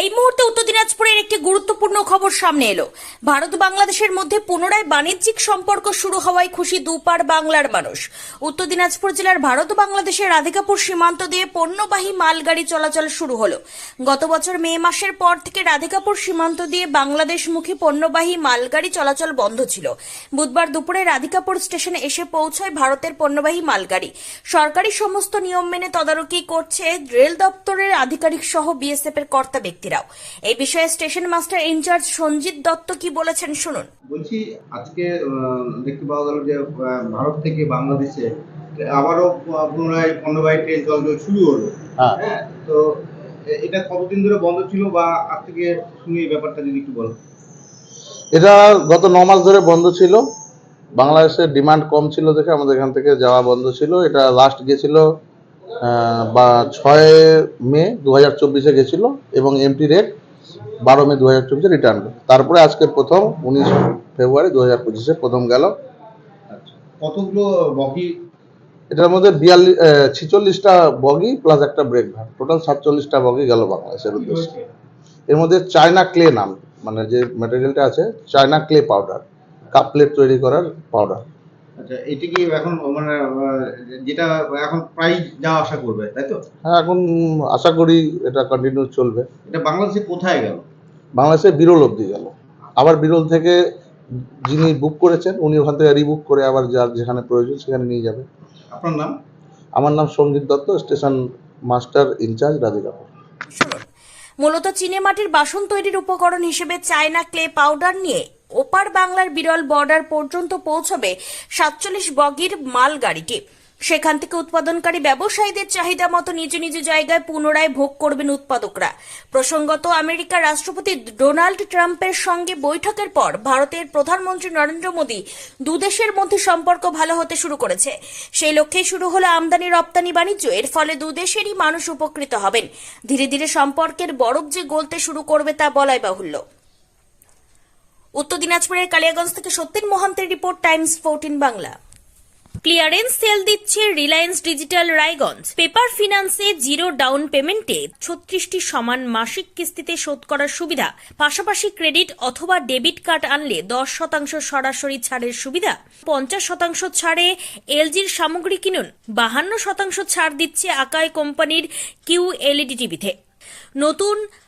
এই মুহূর্তে উত্তর দিনাজপুরের একটি গুরুত্বপূর্ণ খবর সামনে এলো। ভারত বাংলাদেশের মধ্যে পুনরায় বাণিজ্যিক সম্পর্ক শুরু হওয়ায় খুশি দুপার বাংলার মানুষ। উত্তর দিনাজপুর জেলার ভারত বাংলাদেশের রাধিকাপুর সীমান্ত দিয়ে পণ্যবাহী মালগাড়ি চলাচল শুরু হলো। গত বছর মে মাসের পর থেকে রাধিকাপুর সীমান্ত দিয়ে বাংলাদেশমুখী পণ্যবাহী মালগাড়ি চলাচল বন্ধ ছিল। বুধবার দুপুরে রাধিকাপুর স্টেশনে এসে পৌঁছয় ভারতের পণ্যবাহী মালগাড়ি। সরকারি সমস্ত নিয়ম মেনে তদারকি করছে রেল দপ্তরের আধিকারিক সহ বিএসএফ এর কর্তা ব্যক্তিরাও এই বিষয়ে station master in charge Sanjit Dutta কি বলেছেন শুনুন। বলছি আজকে আহ, দেখতে পাওয়া গেল যে আহ, ভারত থেকে বাংলাদেশে আবারও পুনরায় পণ্যবাহী ট্রেন চলাচল শুরু হলো। হ্যাঁ। হ্যাঁ তো এটা কতদিন ধরে বন্ধ ছিল বা আজ থেকে শুনি এই ব্যাপারটা যদি একটু বলো এটা গত ন মাস ধরে বন্ধ ছিল। বাংলাদেশের ডিমান্ড কম ছিল দেখে আমাদের এখান থেকে যাওয়া বন্ধ ছিল। এটা লাস্ট গেছিল আহ, বা ছয় মে দু হাজার চব্বিশে গেছিল এবং এমটি রেট বারো মে দু হাজার চব্বিশে রিটার্ন। তারপরে আজকে প্রথম উনিশ ফেব্রুয়ারি দু হাজার পঁচিশে প্রথম গেল। আচ্ছা কতগুলো বগি? এটার মধ্যে বিয়াল্লিশ ছিচল্লিশটা বগি প্লাস একটা ব্রেক ভার টোটাল সাতচল্লিশটা বগি গেল বাংলাদেশের উদ্দেশ্যে। এর মধ্যে চায়না ক্লে নাম মানে যে ম্যাটেরিয়ালটা আছে china clay powder cup plate তৈরি করার পাউডার আচ্ছা এটা কি এখন মানে যেটা এখন প্রায় যাওয়া আসা করবে তাই তো? হ্যাঁ এখন আশা করি এটা কন্টিনিউ চলবে। এটা বাংলাদেশে কোথায় গেল? বাংলাদেশে বিরল অবধি গেল। আবার বিরল থেকে যিনি বুক করেছেন উনি ওখান থেকে রিবুক করে আবার যার যেখানে প্রয়োজন সেখানে নিয়ে যাবে। আপনার নাম? আমার নাম Sangeet Dutta station master in charge Radhikapur. মূলত চীনে মাটির বাসন তৈরির উপকরণ হিসেবে চায়না ক্লে পাউডার নিয়ে ওপার বাংলার বিরল বর্ডার পর্যন্ত পৌঁছবে সাতচল্লিশ বগির মালগাড়িটি। সেখান থেকে উৎপাদনকারী ব্যবসায়ীদের চাহিদা মতো নিজ নিজ জায়গায় পুনরায় ভোগ করবেন উৎপাদকরা। প্রসঙ্গত, আমেরিকার রাষ্ট্রপতি ডোনাল্ড ট্রাম্পের সঙ্গে বৈঠকের পর ভারতের প্রধানমন্ত্রী নরেন্দ্র মোদী দুদেশের মধ্যে সম্পর্ক ভালো হতে শুরু করেছে। সেই লক্ষ্যেই শুরু হলো আমদানি রপ্তানি বাণিজ্য। এর ফলে দুদেশেরই মানুষ উপকৃত হবেন। ধীরে ধীরে সম্পর্কের বরফ যে গলতে শুরু করবে তা বলাই বাহুল্য। উত্তর দিনাজপুরের কালিয়াগঞ্জ থেকে Satyen মহান্তের report, Times fourteen Bangla. Clearance sale দিচ্ছে রিলায়েন্স ডিজিটাল রায়গঞ্জ। পেপার ফিনান্সে জিরো ডাউন পেমেন্টে ছত্রিশটি সমান মাসিক কিস্তিতে শোধ করার সুবিধা। পাশাপাশি ক্রেডিট অথবা ডেবিট কার্ড আনলে দশ শতাংশ সরাসরি ছাড়ের সুবিধা। পঞ্চাশ শতাংশ ছাড়ে এলজির সামগ্রী কিনুন। বাহান্ন শতাংশ ছাড় দিচ্ছে আকাই কোম্পানির কিউ এলইডি টিভিতে। নতুন